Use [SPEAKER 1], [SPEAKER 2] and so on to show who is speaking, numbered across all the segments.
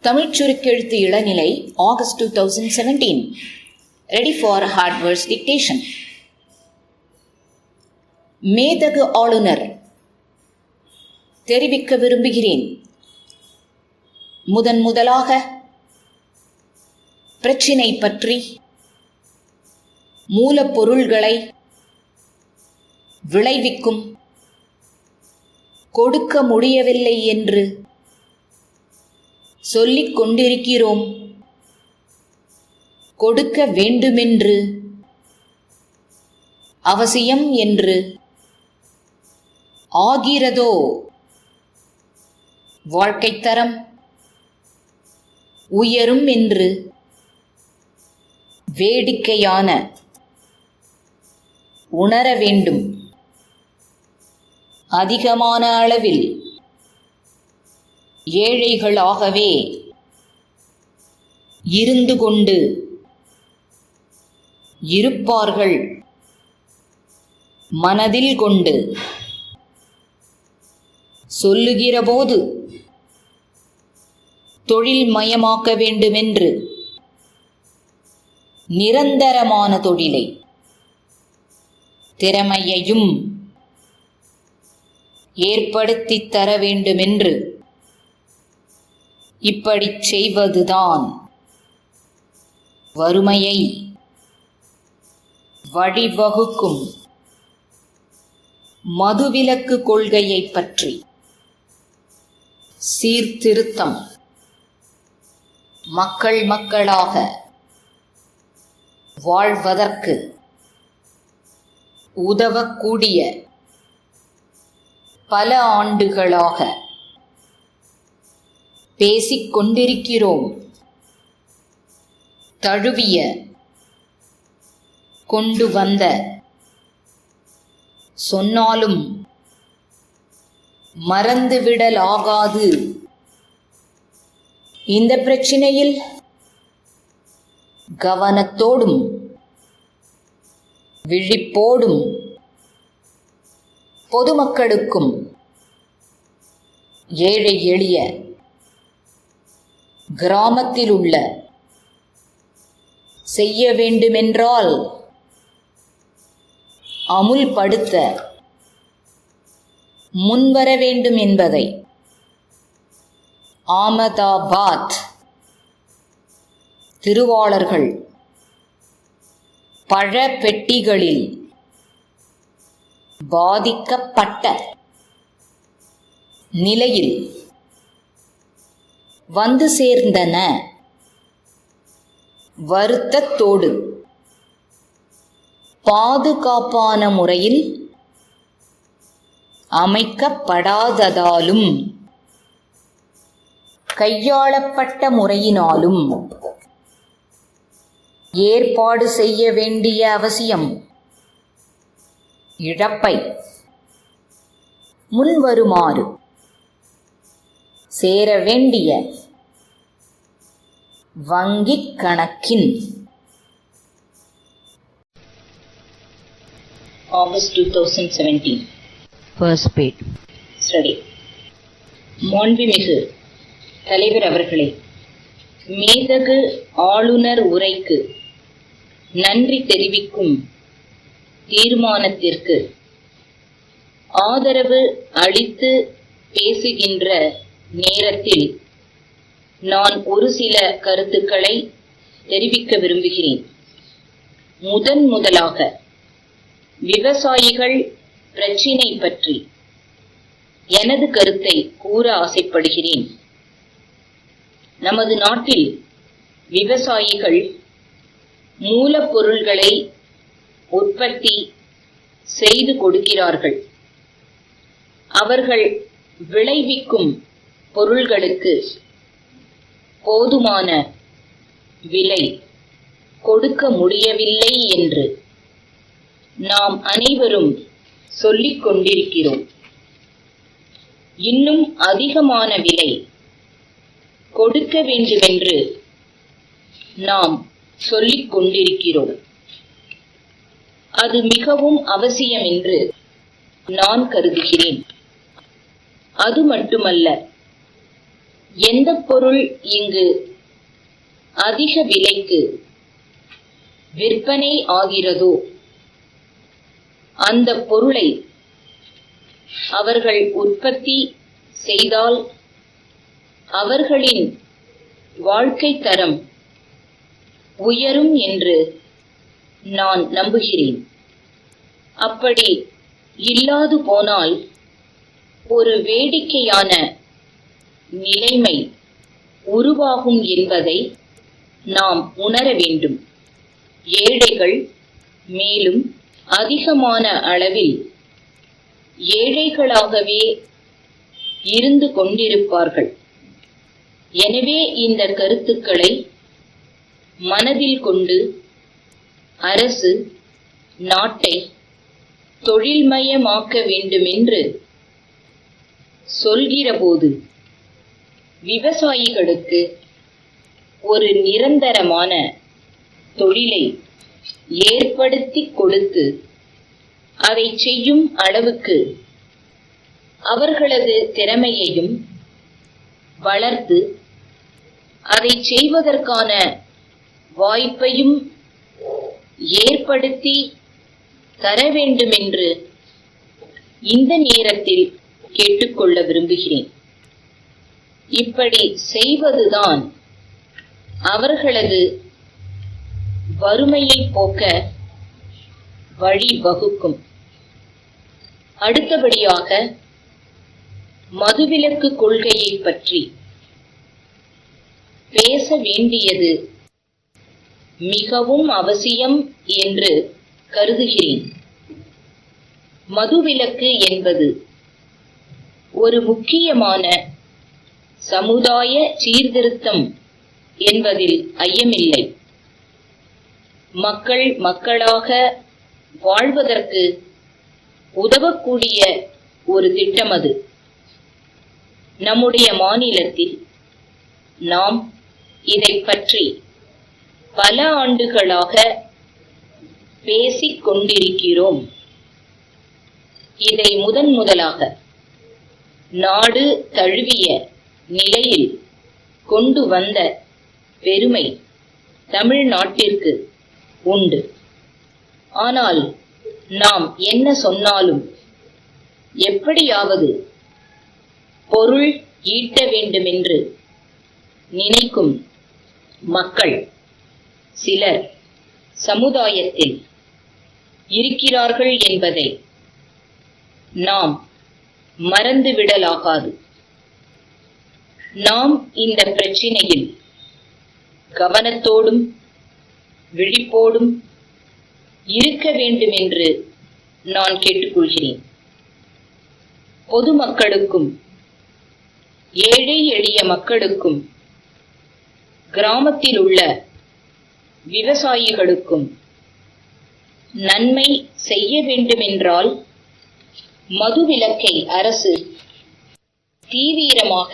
[SPEAKER 1] தமிழ் சுருக்கெழுத்து இளநிலை August two thousand seventeen ready for hardwares dictation மேதகு ஆளுநர். தெரிவிக்க விரும்புகிறேன். முதன் முதலாக பிரச்சினை பற்றி மூலப்பொருள்களை விளைவிக்கும் கொடுக்க முடியவில்லை என்று சொல்லிக் கொண்டிருக்கிறோம். கொடுக்க வேண்டுமென்று. அவசியம் என்று. ஆகிறதோ? வாழ்க்கை தரம். உயரும் என்று. வேடிக்கையான. உணர வேண்டும். அதிகமான அளவில். ஏழைகளாகவே இருந்து கொண்டு இருப்பார்கள். மனதில் கொண்டு சொல்லுகிறபோது தொழில் மயமாக்க வேண்டுமென்று நிரந்தரமான தொழிலை திறமையையும் ஏற்படுத்தித் தர வேண்டுமென்று இப்படிச் செய்வதுதான் வறுமையை வழிவகுக்கும் மதுவிலக்கு கொள்கையைப் பற்றி சீர்திருத்தம். மக்கள் மக்களாக வாழ்வதற்கு உதவக்கூடிய பல ஆண்டுகளாக பேசிக் கொண்டிருக்கிறோம் தழுவிய கொண்டு வந்த சொன்னாலும் மறந்துவிடலாகாது. இந்த பிரச்சினையில் கவனத்தோடும் விழிப்போடும் பொதுமக்களுக்கும் ஏழை எளிய கிராமத்தில் உள்ள செய்ய வேண்டுமென்றால் அமுல்படுத்த முன்வர வேண்டும் என்பதை ஆமதாபாத் திருவாளர்கள் பழ பெட்டிகளில் பாதிக்கப்பட்ட நிலையில் வந்து சேர்ந்தன. வருத்தத்தோடு பாதுகாப்பான முறையில் அமைக்கப்படாததாலும் கையாளப்பட்ட முறையினாலும் ஏற்பாடு செய்ய வேண்டிய அவசியம். இழப்பை முன்வருமாறு சேர வேண்டிய வங்கிக் கணக்கின் August 2017
[SPEAKER 2] First page.
[SPEAKER 1] ஸ்டடி மாண்புமிகு தலைவர் அவர்களே மேதகு ஆளுநர் உரைக்கு நன்றி தெரிவிக்கும் தீர்மானத்திற்கு ஆதரவு அளித்து பேசுகின்ற நேரத்தில் நான் ஒரு சில கருத்துக்களை தெரிவிக்க விரும்புகிறேன். முதன் முதலாக விவசாயிகள் பிரச்சினை பற்றி எனது கருத்தை கூற ஆசைப்படுகிறேன். நமது நாட்டில் விவசாயிகள் மூலப்பொருள்களை உற்பத்தி செய்து கொடுக்கிறார்கள். அவர்கள் விளைவிக்கும் பொருள்களுக்கு போதுமான விலை கொடுக்க முடியவில்லை என்று நாம் அனைவரும் சொல்லிக் கொண்டிருக்கிறோம். இன்னும் அதிகமான விலை கொடுக்க வேண்டுமென்று நாம் சொல்லிக் கொண்டிருக்கிறோம். அது மிகவும் அவசியம் என்று நான் கருதுகிறேன். அது மட்டுமல்ல எந்த பொருள் இங்கு அதிக விலைக்கு விற்பனை ஆகிறதோ அந்த பொருளை அவர்கள் உற்பத்தி செய்தால் அவர்களின் வாழ்க்கை தரம் உயரும் என்று நான் நம்புகிறேன். அப்படி இல்லாது போனால் ஒரு வேடிக்கையான நிலைமை உருவாகும் என்பதை நாம் உணர வேண்டும். ஏழைகள் மேலும் அதிகமான அளவில் ஏழைகளாகவே இருந்து கொண்டிருப்பார்கள். எனவே இந்த கருத்துக்களை மனதில் கொண்டு அரசு நாட்டை தொழில்மயமாக்க வேண்டுமென்று சொல்கிறபோது விவசாயிகளுக்கு ஒரு நிரந்தரமான தொழிலை ஏற்படுத்தி கொடுத்து அதை செய்யும் அளவுக்கு அவர்களது திறமையையும் வளர்த்து அதை செய்வதற்கான வாய்ப்பையும் ஏற்படுத்தி தர வேண்டுமென்று இந்த நேரத்தில் கேட்டுக்கொள்ள விரும்புகிறேன். இப்படி செய்வதுதான் அவர்களது வறுமையை போக்க வழிவகுக்கும் அடுத்தபடியாக மதுவிலக்கு கொள்கையை பற்றி பேச வேண்டியது மிகவும் அவசியம் என்று கருதுகிறேன். மதுவிலக்கு என்பது ஒரு முக்கியமான சமுதாய சீர்திருத்தம் என்பதில் ஐயமில்லை. மக்கள் மக்களாக வாழ்வதற்கு உதவக்கூடிய ஒரு திட்டம் அது. நம்முடைய மாநிலத்தில் நாம் இதை பற்றி பல ஆண்டுகளாக பேசிக் கொண்டிருக்கிறோம். இதை முதன் முதலாக நாடு தழுவிய நிலையில் கொண்டு வந்த பெருமை தமிழ்நாட்டிற்கு உண்டு. ஆனால் நாம் என்ன சொன்னாலும் எப்படியாவது பொருள் ஈட்ட வேண்டுமென்று நினைக்கும் மக்கள் சிலர் சமுதாயத்தில் இருக்கிறார்கள் என்பதை நாம் மறந்துவிடலாகாது. நாம் இந்த பிரச்சினையில் கவனத்தோடும் விழிப்போடும் இருக்க வேண்டும் என்று நான் கேட்டுக்கொள்கிறேன். பொதுமக்களுக்கும் ஏழை எளிய மக்களுக்கும் கிராமத்தில் உள்ள விவசாயிகளுக்கும் நன்மை செய்ய வேண்டுமென்றால் மதுவிலக்கை அரசு தீவிரமாக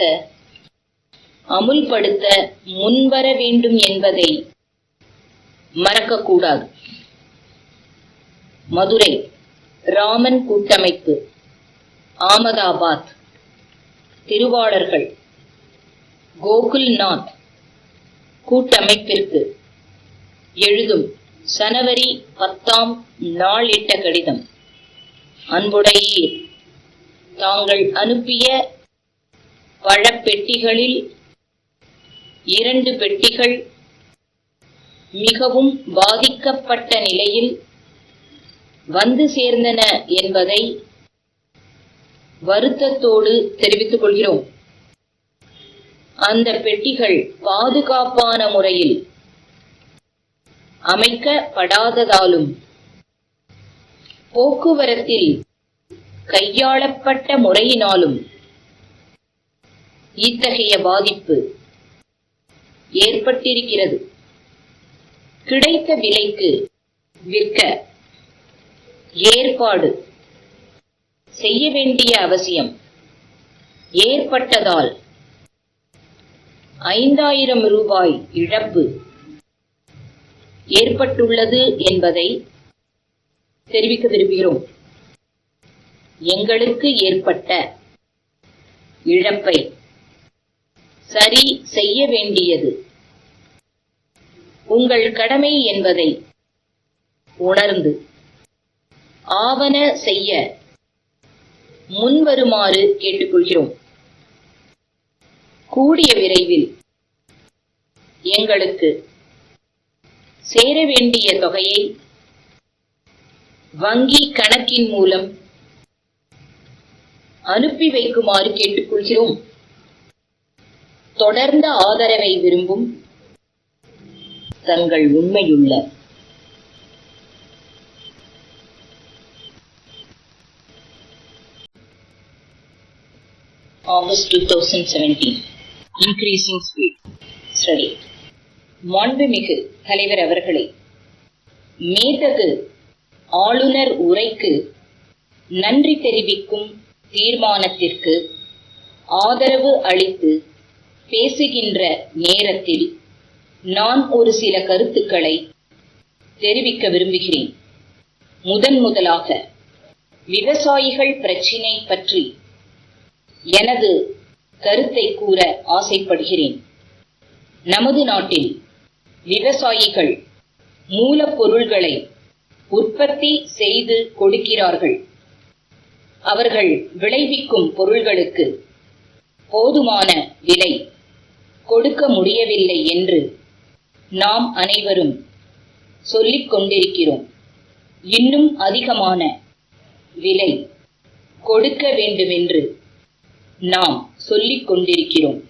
[SPEAKER 1] அமுல்படுத்த முன்வர வேண்டும் என்பதை மறக்கக்கூடாது. மதுரை ராமன் கூட்டமைப்பு ஆமதாபாத் திருவாளர்கள் கோகுல்நாத் கூட்டமைப்பிற்கு எழுதும் சனவரி பத்தாம் நாளிட்ட கடிதம். அன்புடையீர் தாங்கள் அனுப்பிய பழப்பெட்டிகளில் இரண்டு பெட்டிகள் மிகவும் பாதிக்கப்பட்ட நிலையில் வந்து சேர்ந்தன என்பதை வருத்தத்தோடு தெரிவித்துக் கொள்கிறோம். அந்த பெட்டிகள் பாதுகாப்பான முறையில் அமைக்கப்படாததாலும் போக்குவரத்தில் கையாளப்பட்ட முறையினாலும் இத்தகைய பாதிப்பு ஏற்பட்டிருக்கிறது. கிடைத்த விலைக்கு விற்க ஏற்பாடு செய்ய வேண்டிய அவசியம். ஏற்பட்டதால் ஐந்தாயிரம் ரூபாய் இழப்பு ஏற்பட்டுள்ளது என்பதை தெரிவிக்க விரும்புகிறோம். எங்களுக்கு ஏற்பட்ட இழப்பை சரி செய்ய வேண்டியது. உங்கள் கடமை என்பதை உணர்ந்து ஆவன செய்ய முன்வருமாறு கேட்டுக்கொள்கிறோம். கூடிய விரைவில் எங்களுக்கு சேர வேண்டிய தொகையை வங்கி கணக்கின் மூலம் அனுப்பி வைக்குமாறு கேட்டுக்கொள்கிறோம். தொடர்ந்த ஆதரவை விரும்பும் தங்கள் உண்மையுள்ள August two thousand seventeen increasing speed study மாண்புமிகு தலைவர் அவர்களே மேதகு ஆளுநர் உரைக்கு நன்றி தெரிவிக்கும் தீர்மானத்திற்கு ஆதரவு அளித்து பேசுகின்ற நேரத்தில் நான் ஒரு சில கருத்துக்களை தெரிவிக்க விரும்புகிறேன். முதன் முதலாக விவசாயிகள் பிரச்சினை பற்றி எனது கருத்தை கூற ஆசைப்படுகிறேன். நமது நாட்டில் விவசாயிகள் மூலப்பொருள்களை உற்பத்தி செய்து கொடுக்கிறார்கள். அவர்கள் விளைவிக்கும் பொருள்களுக்கு போதுமான விலை கொடுக்க முடியவில்லை என்று நாம் அனைவரும் சொல்லிக் கொண்டிருக்கிறோம். இன்னும் அதிகமான விலை கொடுக்க வேண்டுமென்று நாம் சொல்லிக் கொண்டிருக்கிறோம்.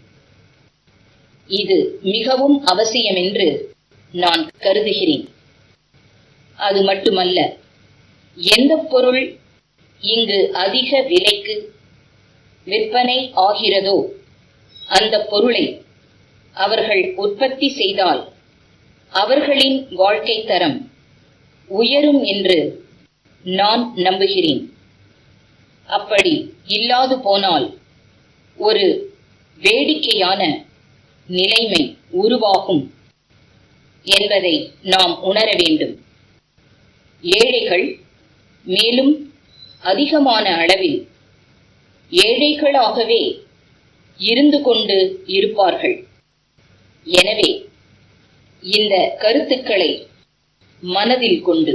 [SPEAKER 1] இது மிகவும் அவசியமென்று நான் கருதுகிறேன். அது மட்டுமல்ல எந்த பொருள் இங்கு அதிக விலைக்கு விற்பனை ஆகிறதோ அந்த பொருளை அவர்கள் உற்பத்தி செய்தால் அவர்களின் வாழ்க்கை தரம் உயரும் என்று நான் நம்புகிறேன். அப்படி இல்லாது போனால் ஒரு வேடிக்கையான நிலைமை உருவாகும் என்பதை நாம் உணர வேண்டும். ஏழைகள் மேலும் அதிகமான அளவில் ஏழைகளாகவே இருந்து கொண்டு இருப்பார்கள். எனவே இந்த கருத்துக்களை மனதில் கொண்டு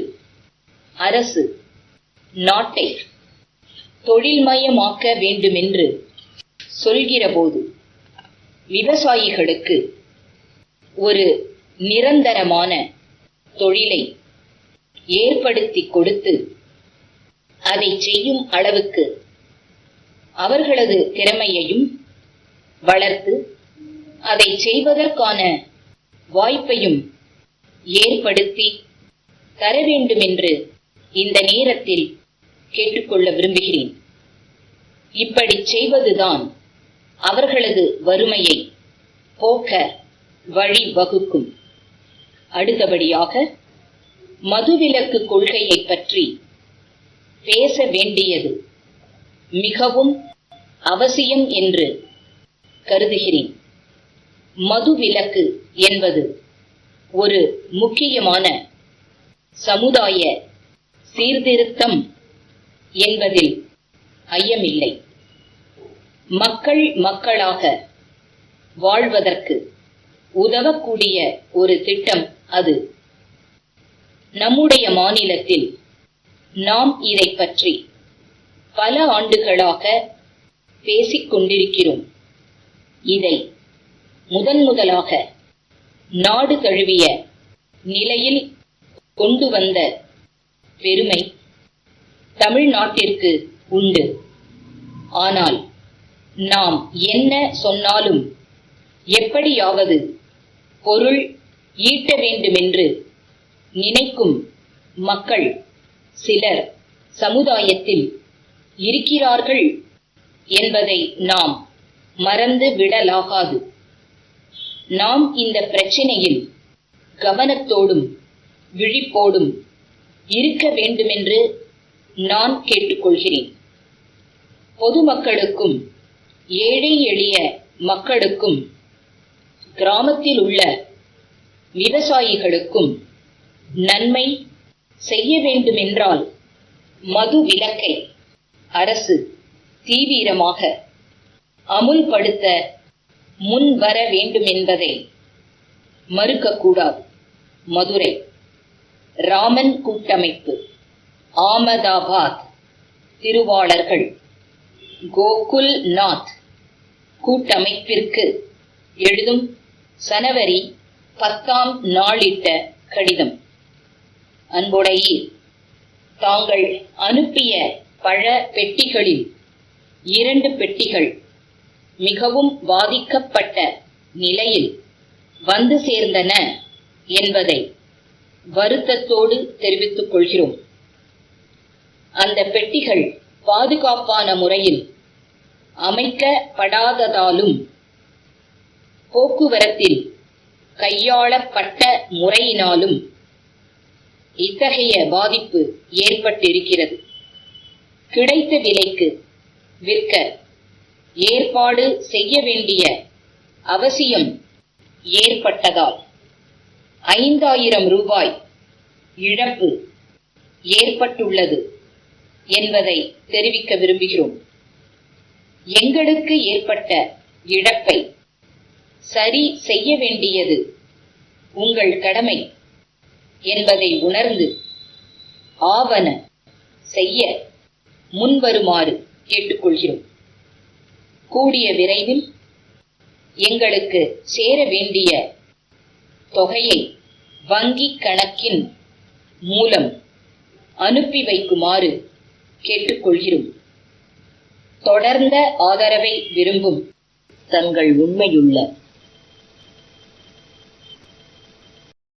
[SPEAKER 1] அரசு நாட்டை தொழில்மயமாக்க வேண்டுமென்று சொல்கிறபோது விவசாயிகளுக்கு ஒரு நிரந்தரமான தொழிலை ஏற்படுத்தி கொடுத்து அதை செய்யும் அளவுக்கு அவர்களது திறமையையும் வளர்த்து அதை செய்வதற்கான வாய்ப்பையும் ஏற்படுத்தி தர வேண்டுமென்று இந்த நேரத்தில் கேட்டுக்கொள்ள விரும்புகிறேன். இப்படி செய்வதுதான் அவர்களது வறுமையை போக்க வழி வகுக்கும். அடுத்தபடியாக மதுவிலக்கு கொள்கையை பற்றி பேச வேண்டியது மிகவும் அவசியம் என்று கருதுகிறேன். மதுவிலக்கு என்பது ஒரு முக்கியமான சமுதாய சீர்திருத்தம் என்பதில் ஐயமில்லை. மக்கள் மக்களாக வாழ்வதற்கு உதவக்கூடிய ஒரு திட்டம் அது. நம்முடைய மாநிலத்தில் நாம் இதை பற்றி பல ஆண்டுகளாக பேசிக் கொண்டிருக்கிறோம் இதை முதன் முதலாக நாடு தழுவிய நிலையில் கொண்டு வந்த பெருமை தமிழ்நாட்டிற்கு உண்டு. ஆனால் நாம் என்ன சொன்னாலும் எப்படியாவது பொருள் ஈட்ட வேண்டுமென்று நினைக்கும் மக்கள் சிலர் சமுதாயத்தில் இருக்கிறார்கள் என்பதை நாம் மறந்து விடலாகாது. நாம் இந்த பிரச்சனையில் கவனத்தோடும் விழிப்போடும் இருக்க வேண்டுமென்று நான் கேட்டுக்கொள்கிறேன். பொதுமக்களுக்கும் ஏழை எளிய மக்களுக்கும் கிராமத்தில் உள்ள விவசாயிகளுக்கும் நன்மை செய்ய வேண்டுமென்றால் மது விலக்கை அரசு தீவிரமாக அமுல்படுத்த முன் வர வேண்டுமென்பதை மறுக்கக்கூடாது. மதுரை ராமன் கூட்டமைப்பு ஆமதாபாத் திருவாளர்கள் கோகுல் நாத் கூட்டமைப்பிற்கு எழுதும் சனவரி பத்தாம் நாளிட்ட கடிதம். அன்புடையீர் தாங்கள் அனுப்பிய பழ பெட்டிகளில் இரண்டு பெட்டிகள் மிகவும் பாதிக்கப்பட்ட நிலையில் வந்து சேர்ந்தன என்பதை வருத்தத்தோடு தெரிவித்துக் கொள்கிறோம். அந்த பெட்டிகள் பாதுகாப்பான முறையில் அமைக்கப்படாததாலும் போக்குவரத்தில் கையாளப்பட்ட முறையினாலும் இத்தகைய பாதிப்பு ஏற்பட்டிருக்கிறது. கிடைத்த விலைக்கு விற்க ஏற்பாடு செய்ய வேண்டிய அவசியம் ஏற்பட்டதால் ஐந்தாயிரம் ரூபாய் இழப்பு ஏற்பட்டுள்ளது என்பதை தெரிவிக்க விரும்புகிறோம். எங்களுக்கு ஏற்பட்ட இழப்பை சரி செய்ய வேண்டியது உங்கள் கடமை என்பதை உணர்ந்து ஆவன செய்ய முன்வருமாறு கேட்டுக்கொள்கிறோம். கூடிய விரைவில் எங்களுக்கு சேர வேண்டிய தொகையை வங்கிக் கணக்கின் மூலம் அனுப்பி வைக்குமாறு கேட்டுக்கொள்கிறோம். தொடர்ந்த ஆதரவை விரும்பும் தங்கள் உண்மையுள்ள